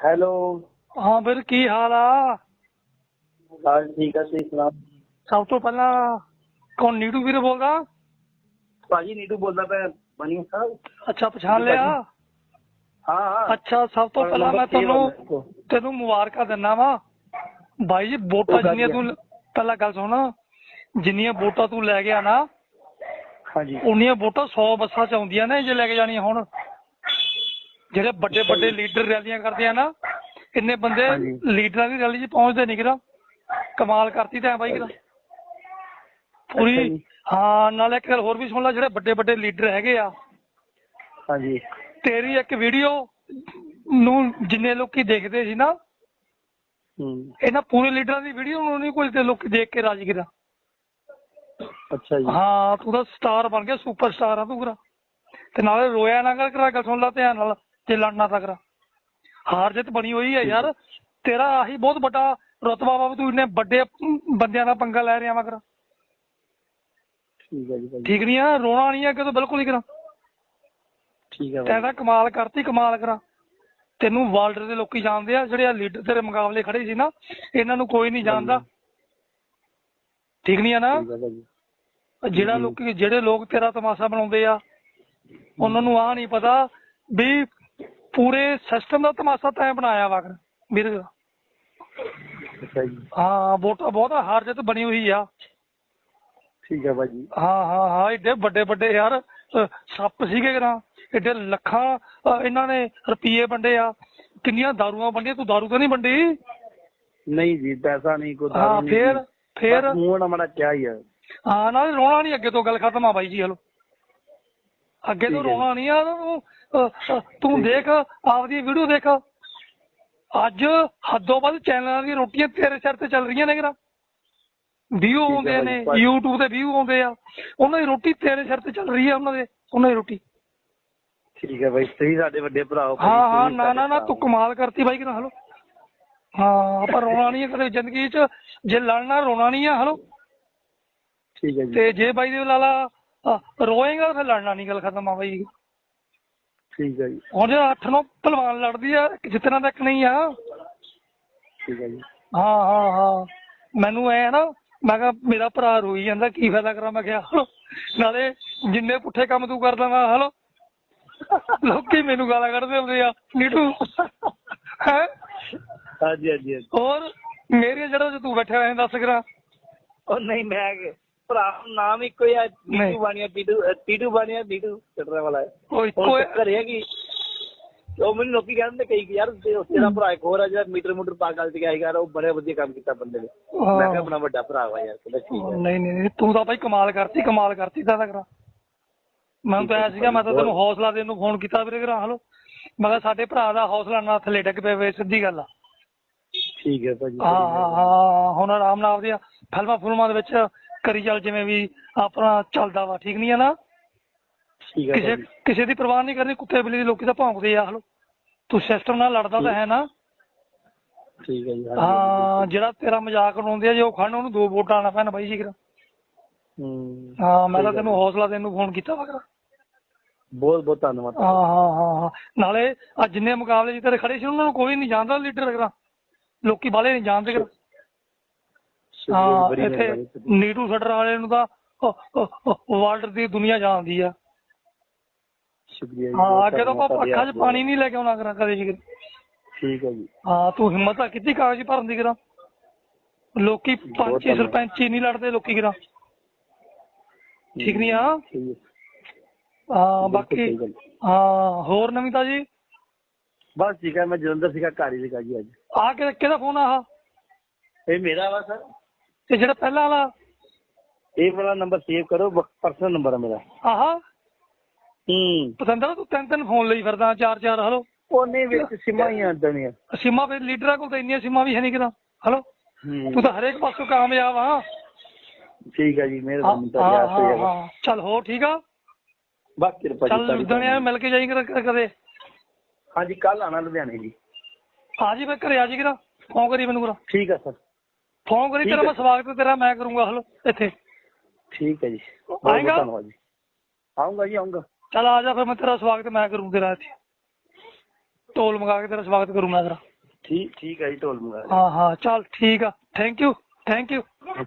Hello. ਹਾਂ ਵੀਰ ਕੀ ਹਾਲ ਆ? ਹਾਂ ਠੀਕ ਆ ਤੁਸੀਂ ਸੁਣਾਓ? ਸਭ ਤੋਂ ਪਹਿਲਾਂ ਕੌਣ ਨੀਟੂ ਵੀਰ ਬੋਲਦਾ? ਭਾਜੀ ਨੀਟੂ ਬੋਲਦਾ ਪਿਆ ਬਣੀ ਸਾਹਿਬ ਅੱਛਾ ਪਛਾਣ ਲਿਆ? ਹਾਂ ਹਾਂ। ਅੱਛਾ ਸਭ ਤੋਂ ਪਹਿਲਾਂ ਮੈਂ ਤੁਹਾਨੂੰ। ਤੈਨੂੰ ਮੁਬਾਰਕਾਂ ਦਿੰਦਾ ਵਾ। ਬਾਈ ਜੀ ਵੋਟਾਂ ਜਿੰਨੀਆਂ ਤੂੰ ਪਹਿਲਾਂ ਗੱਲ ਸੁਣ। ਜਿੰਨੀਆਂ ਵੋਟਾਂ ਤੂੰ ਲੈ ਗਿਆ ਨਾ ਹਾਂਜੀ। ਉਨੀਆਂ ਵੋਟਾਂ 100 ਬੱਸਾਂ ਚ ਆਉਂਦੀਆਂ ਨੇ ਜੇ ਲੈ ਕੇ ਜਾਣੀਆਂ ਹੁਣ। ਜਿਹੜੇ ਵੱਡੇ ਵੱਡੇ। ਲੀਡਰ ਰੈਲੀਆਂ ਕਰਦੇ ਆ ਨਾ ਇੰਨੇ ਬੰਦੇ। ਲੀਡਰਾਂ ਦੀ ਰੈਲੀ 'ਚ ਪਹੁੰਚਦੇ ਨਹੀਂ ਕਿਰਾ ਕਮਾਲ ਕਰਤੀ ਤਾਂ ਬਾਈ ਕਿਰਾ ਪੂਰੀ। ਹਾਂ ਨਾਲ ਇੱਕ ਗੱਲ ਹੋਰ ਵੀ ਸੁਣ ਲੈ ਜਿਹੜੇ ਵੱਡੇ ਵੱਡੇ ਲੀਡਰ ਹੈਗੇ ਆ। ਹਾਂਜੀ। ਤੇਰੀ ਇੱਕ ਵੀਡੀਓ ਨੂੰ ਜਿੰਨੇ ਲੋਕੀ ਦੇਖਦੇ ਸੀ ਨਾ ਇਹਨਾਂ ਪੂਰੇ ਲੀਡਰਾਂ ਦੀ ਵੀਡੀਓ ਨੂੰ ਨਹੀਂ ਕੋਈ ਤੇ ਲੋਕੀ ਦੇਖ ਕੇ ਰਾਜੀ ਕਿਰਾ ਅੱਛਾ ਜੀ। ਹਾਂ ਤੂੰ ਤਾਂ ਸਟਾਰ ਬਣ ਗਿਆ ਸੁਪਰ ਸਟਾਰ ਆ ਤੂੰ ਕਰਾ ਤੇ ਨਾਲੇ ਰੋਇਆ ਨਾ ਕਰ ਕਰਾ ਗੱਲ ਸੁਣ ਲਾ ਧਿਆਨ ਨਾਲ। ਤੇ ਲੜਨਾ ਤਾਂ ਕਰਾ ਹਾਰ ਜਿੱਤ ਬਣੀ ਹੋਈ ਹੈ ਯਾਰ। ਤੇਰਾ ਆਹੀ ਬਹੁਤ ਵੱਡਾ ਰਤਬਾ ਵਾ ਵੀ ਤੂੰ ਇੰਨੇ ਵੱਡੇ ਬੰਦਿਆਂ ਦਾ ਪੰਗਾ ਲੈ ਰਿਹਾ ਵਾ ਕਰਾ। ਠੀਕ ਹੈ ਜੀ ਭਾਜੀ ਠੀਕ ਨਹੀਂ ਆ ਰੋਣਾ ਨਹੀਂ ਆ ਕਿਤੋਂ ਬਿਲਕੁਲ ਹੀ ਕਰਾ। ਠੀਕ ਹੈ ਤੈਂ ਤਾਂ ਕਮਾਲ ਕਰਤੀ ਕਮਾਲ ਕਰਾ। ਤੈਨੂੰ ਵਰਲਡ ਦੇ ਲੋਕੀ ਜਾਣਦੇ ਆ ਜਿਹੜੇ ਆ ਲੀਡਰ ਤੇਰੇ ਮੁਕਾਬਲੇ ਖੜੇ ਸੀ ਨਾ ਇਹਨਾਂ ਨੂੰ ਕੋਈ ਨਹੀਂ ਜਾਣਦਾ। ਠੀਕ ਨਹੀਂ ਆ ਨਾ? ਜਿਹੜਾ ਜੀ। ਲੋਕੀ ਜਿਹੜੇ ਲੋਕ ਤੇਰਾ ਤਮਾਸ਼ਾ ਬਣਾਉਂਦੇ ਆ ਉਹਨਾਂ ਨੂੰ ਆ ਨਹੀਂ ਪਤਾ ਵੀ ਪੂਰੇ ਸਿਸਟਮ ਦਾ ਤਮਾਸ਼ਾ ਤੈਂ ਬਣਾਇਆ ਵਾ ਕਰ ਵੀਰ। ਅੱਛਾ ਜੀ। ਹਾਂ ਵੋਟਾਂ ਬਹੁਤ ਆ, ਹਾਰ ਜਿੱਤ ਬਣੀ ਹੋਈ ਆ। ਠੀਕ ਹੈ ਭਾਜੀ। ਹਾਂ ਹਾਂ ਹਾਂ ਏਡੇ ਵੱਡੇ ਵੱਡੇ ਯਾਰ ਸੱਪ ਸੀਗੇ ਕਰਾਂ ਏਡੇ ਲੱਖਾਂ ਇਹਨਾਂ ਨੇ ਰੁਪਏ ਵੰਡੇ ਆ। ਕਿੰਨੀਆਂ ਦਾਰੂਆਂ ਵੰਡੀਆਂ ਤੂੰ ਦਾਰੂ ਤਾਂ ਨਹੀਂ ਵੰਡੀ? ਨਹੀਂ ਜੀ ਪੈਸਾ ਨਹੀਂ ਕੋਈ ਦਾਰੂ ਨਹੀਂ ਫੇਰ। ਫੇਰ? ਮੂੰਹ ਨਾ ਮਾੜਾ ਕਿਹਾ ਹੀ ਹੈ ਹਾਂ ਨਾਲੇ ਰੋਣਾ ਨਹੀਂ ਅੱਗੇ ਤੋਂ ਗੱਲ ਖਤਮ ਆ ਬਾਈ ਜੀ ਹਲੋ। ਅੱਗੇ ਤੋਂ। ਰੋਣਾ ਨਹੀਂ ਆ ਤੂੰ ਤੂੰ ਦੇਖ ਆਪਦੀ ਵੀਡੀਓ ਦੇਖ। ਅੱਜ ਹੱਦੋਂ ਵੱਧ ਚੈਨਲਾਂ ਦੀਆਂ ਰੋਟੀਆਂ ਤੇਰੇ ਸਿਰ ਤੇ ਚੱਲ ਰਹੀਆਂ ਨੇ ਕਿਰਾ ਵਿਊ ਆਉਂਦੇ ਬਾਈ, ਨੇ। YouTube ਤੇ ਵਿਊ ਆਉਂਦੇ ਆ। ਉਹਨਾਂ ਦੀ ਰੋਟੀ ਤੇਰੇ ਸਿਰ ਤੇ ਚੱਲ ਰਹੀ ਆ ਉਹਨਾਂ ਦੇ ਉਹਨਾਂ ਦੀ ਰੋਟੀ। ਠੀਕ ਹੈ ਭਾਈ ਤੁਸੀਂ ਸਾਡੇ ਵੱਡੇ ਭਰਾ ਹੋ ਹਾਂ ਨਾ ਨਾ ਨਾ ਤੂੰ। ਕਮਾਲ ਕਰਤੀ ਬਾਈ ਕਿਰਾ ਹਲੋ। ਹਾਂ ਪਰ ਰੋਣਾ ਨਹੀਂ ਕਦੇ ਜ਼ਿੰਦਗੀ 'ਚ। ਜੇ ਲੜਨਾ ਰੋਣਾ ਨਹੀਂ ਆ ਹਲੋ। ਠੀਕ ਹੈ ਜੀ। ਤੇ ਜੇ ਬਾਈ ਦੇ ਲਾਲਾ ਰੋਏਗਾ ਫਿਰ ਲੜਨਾ ਨਹੀਂ ਗੱਲ ਖਤਮ ਆ ਬਾਈ। ਠੀਕ ਹੈ ਜੀ। ਹੁਣ ਜੇ ਅੱਠ ਨੌ ਪਹਿਲਵਾਨ ਲੜਦੀ ਆ ਜਿੱਤਣਾ ਤਾਂ ਇੱਕ ਨਹੀਂ ਆ। ਠੀਕ ਹੈ ਜੀ। ਹਾਂ ਹਾਂ ਹਾਂ। ਮੈਨੂੰ ਐ ਨਾ ਮੈਂ ਕਿਹਾ ਮੇਰਾ ਭਰਾ ਰੋਈ ਜਾਂਦਾ ਕੀ ਫਾਇਦਾ ਕਰਾਂ? ਮੈਂ ਕਿਹਾ ਨਾਲੇ ਜਿੰਨੇ ਪੁੱਠੇ ਕੰਮ ਤੂੰ ਕਰਦਾ ਵਾ ਹਲੋ। ਲੋਕੀ ਮੈਨੂੰ ਗਾਲਾਂ ਕੱਢਦੇ ਹੁੰਦੇ ਆ ਨੀਟੂ। ਹੈ? ਹਾਂਜੀ ਹਾਂਜੀ। ਹੋਰ ਮੇਰੇ ਜਿਹੜਾ ਤੂੰ ਬੈਠਾ ਹੋਇਆ ਦੱਸ ਕਰਾਂ ਉਹ ਨਹੀਂ ਮੈਂ ਕਿ- ਭਰਾ ਨਾਮ ਇੱਕੋ ਹੀ ਆ ਨਹੀਂ। ਟੀਟੂ ਬਾਣੀਆ ਟੀਟੂ ਅ, ਟੀਟੂ ਬਾਣੀਆ ਟੀਟੂ ਚੱਟਣ ਵਾਲਾ ਹੈ। ਉਹ ਇੱਕੋ ਚੱਕਰ ਇਹ ਹੈ ਕਿ ਉਹ ਮੈਨੂੰ ਲੋਕੀ ਕਹਿੰਦੇ ਕਈ ਕਿ ਯਾਰ ਤੇ- ਤੇਰਾ ਭਰਾ ਇੱਕ ਹੋਰ ਆ ਜਿਹੜਾ ਮੀਟਰ ਮੂਟਰ ਪਾ ਤੇ ਗਿਆ ਯਾਰ ਉਹ ਬੜੇ ਵਧੀਆ ਕੰਮ ਕੀਤਾ ਬੰਦੇ ਨੇ। ਮੈਂ ਕਿਹਾ ਆਪਣਾ ਵੱਡਾ ਭਰਾ ਵਾ ਯਾਰ ਕਹਿੰਦਾ ਠੀਕ ਹੈ। ਨਹੀਂ ਨਹੀਂ ਨਹੀਂ, ਤੂੰ ਤਾਂ ਭਾਈ ਕਮਾਲ ਕਰਤੀ ਕਮਾਲ ਕਰਤੀ ਤਾਂ ਕਰਾ। ਮੈਨੂੰ ਤਾਂ ਐ ਸੀਗਾ ਮੈਂ ਤਾਂ ਤੈਨੂੰ ਹੌਸਲਾ ਦੇਣ ਨੂੰ ਫੋਨ ਕੀਤਾ ਵੀਰੇ ਕਰਾ ਹਲੋ। ਮੈਂ ਕਿਹਾ ਸਾਡੇ ਭਰਾ ਦਾ ਹੌਸਲਾ ਨਾ ਥੱਲੇ ਡਿੱਗ ਪਏ ਵੇ ਸਿੱਧੀ ਗੱਲ ਆ। ਠੀਕ ਹੈ ਭਾਜੀ ਹਾਂ ਹਾਂ ਹਾਂ ਹੁਣ ਆਰਾਮ ਨਾਲ ਆਪਦੀਆਂ ਫਿਲਮਾਂ ਫੁਲਮਾਂ ਦੇ ਵਿੱਚ ਕਰੀ ਚੱਲ ਜਿਵੇਂ ਵੀ ਆਪਣਾ ਚੱਲਦਾ ਵਾ ਠੀਕ ਨਹੀਂ ਆ ਨਾ? ਠੀਕ ਹੈ ਕਿਸੇ ਭਾਜੀ। ਕਿਸੇ ਦੀ ਪਰਵਾਹ ਨਹੀਂ ਕਰਨੀ ਕੁੱਤੇ ਬਿੱਲੀ ਦੀ ਲੋਕੀ ਤਾਂ ਭੌਂਕਦੇ ਆ ਹਲੋ ਤੂੰ ਸਿਸਟਮ ਨਾਲ ਲੜਦਾ ਤਾਂ ਹੈ ਨਾ? ਠੀਕ ਹੈ ਜੀ ਹਾਂਜੀ, ਹਾਂ ਜਿਹੜਾ ਤੇਰਾ ਮਜ਼ਾਕ ਉਡਾਉਂਦੇ ਆ ਜੇ ਉਹ ਖੜਨ ਉਹਨੂੰ ਦੋ ਵੋਟਾਂ ਨਾ ਪੈਣ ਬਾਈ ਜੀ ਕਰਾ ਹੂੰ। ਹਾਂ ਮੈਂ ਤਾਂ ਠੀਕ ਹੈ ਤੈਨੂੰ ਹੌਸਲਾ ਦੇਣ ਨੂੰ ਫੋਨ ਕੀਤਾ ਵਾ ਕਰਾ। ਬਹੁਤ ਬਹੁਤ ਧੰਨਵਾਦ। ਹਾਂ ਹਾਂ ਹਾਂ ਹਾਂ। ਨਾਲੇ ਆ ਜਿੰਨੇ ਮੁਕਾਬਲੇ ਜਿੱਤੇ ਖੜੇ ਸੀ ਉਹਨਾਂ ਨੂੰ ਕੋਈ ਨਹੀਂ ਜਾਣਦਾ ਲੀਡਰ ਕਰਾ ਲੋਕੀ ਬਾਲੇ ਨਹੀਂ ਜਾਣਦੇ ਕਰਾ। ਹਾਂ ਇੱਥੇ। ਨੀਟੂ ਸੱਟਰ ਵਾਲੇ ਨੂੰ ਤਾਂ ਵਰਲਡ ਦੀ ਦੁਨੀਆ ਜਾਣਦੀ ਆ। ਸ਼ੁਕਰੀਆ ਜੀ ਹਾਂ ਅੱਗੇ ਤੋਂ ਆਪਾਂ ਅੱਖਾਂ 'ਚ ਪਾਣੀ ਨਹੀਂ ਲੈ ਕੇ ਆਉਣਾ ਕਰਾਂ ਕਦੇ ਵੀ ਠੀਕ ਹੈ ਜੀ। ਹਾਂ ਤੂੰ ਹਿੰਮਤ ਤਾਂ ਕੀਤੀ ਕਾਗਜ਼ ਭਰਨ ਦੀ ਕਰਾਂ। ਲੋਕੀ ਪੰਚੀ। ਸਰਪੰਚੀ ਨਹੀਂ ਲੜਦੇ ਲੋਕੀ ਕਰਾਂ। ਠੀਕ ਨਹੀਂ ਆ? ਹੈ। ਬਾਕੀ। ਹਾਂ ਹੋਰ ਨਵੀਂ ਜੀ ਬਸ ਠੀਕ ਹੈ ਮੈਂ ਜਲੰਧਰ ਸੀਗਾ ਘਰ ਹੀ ਸੀਗਾ ਜੀ ਅੱਜ। ਆ ਕਿਹਦਾ ਫੋਨ ਆ ਆਹ? ਇਹ ਮੇਰਾ ਵਾ ਸਰ। ਤੇ ਜਿਹੜਾ ਪਹਿਲਾਂ ਵਾਲਾ? ਇਹ ਵਾਲਾ ਨੰਬਰ ਸੇਵ ਕਰੋ ਪਰਸਨਲ ਨੰਬਰ ਹੈ ਮੇਰਾ। ਆਹਾ। ਹੂੰ। ਪਤੰਦਰ ਤੂੰ? ਤਿੰਨ ਤਿੰਨ ਫੋਨ ਲਈ ਫਿਰਦਾ ਚਾਰ ਚਾਰ ਹਲੋ ਉਹਨੇ ਵਿੱਚ ਸਿਮਾਂ ਹੀ ਆਂਦਾ ਨੇ ਸਿਮਾਂ ਫਿਰ ਲੀਡਰਾਂ ਕੋਲ ਤਾਂ ਇੰਨੀਆਂ ਸਿਮਾਂ ਵੀ ਹੈ ਨਹੀਂ ਕਿਦਾਂ ਹਲੋ ਤੂੰ ਤਾਂ ਹਰੇਕ ਪਾਸੋਂ ਕਾਮਯਾਬ ਆ। ਠੀਕ ਹੈ ਜੀ ਮਿਹਰਬਾਨੀ ਤੁਹਾਡੀ ਆਪ ਹਾਂ, ਹਾਂ। ਚੱਲ ਹੋਰ ਠੀਕ ਆ? ਬਸ ਕਿਰਪਾ ਜੀ ਚੱਲ। ਲੁਧਿਆਣੇ ਮਿਲ ਕੇ ਜਾਈ ਕਰ ਕਦੇ। ਹਾਂਜੀ ਕੱਲ ਆਣਾ ਲੁਧਿਆਣੇ ਜੀ। ਆ ਜੀ ਮੈਂ ਘਰੇ ਆ ਜੀ ਕਿਰਾ ਫੋਨ ਕਰੀ ਮੈਨੂੰ ਕਰਾ ਠੀਕ ਹੈ ਸਰ। ਫੋਨ ਕਰੀ ਠੀਕ ਤੇਰਾ ਹੈ। ਮੈਂ ਸਵਾਗਤ ਤੇਰਾ ਮੈਂ ਕਰੂੰਗਾ ਹਲੋ ਇੱਥੇ। ਠੀਕ ਹੈ ਜੀ। ਬਹੁਤ ਬਹੁਤ ਆਏਗਾ? ਧੰਨਵਾਦ ਜੀ। ਆਉਂਗਾ ਜੀ ਆਉਂਗਾ। ਚੱਲ ਆ ਜਾ ਫਿਰ ਮੈਂ ਤੇਰਾ ਸਵਾਗਤ ਮੈਂ ਕਰੂੰ ਤੇਰਾ ਇੱਥੇ। ਢੋਲ ਮੰਗਾ ਕੇ ਤੇਰਾ ਸਵਾਗਤ ਕਰੂੰਗਾ ਤੇਰਾ। ਠੀਕ ਠੀਕ ਹੈ ਜੀ ਢੋਲ ਮੰਗਾ ਹਾਂ ਹਾਂ ਚੱਲ ਠੀਕ ਆ। ਥੈਂਕ ਯੂ ਥੈਂਕ ਯੂ ਲਿਆ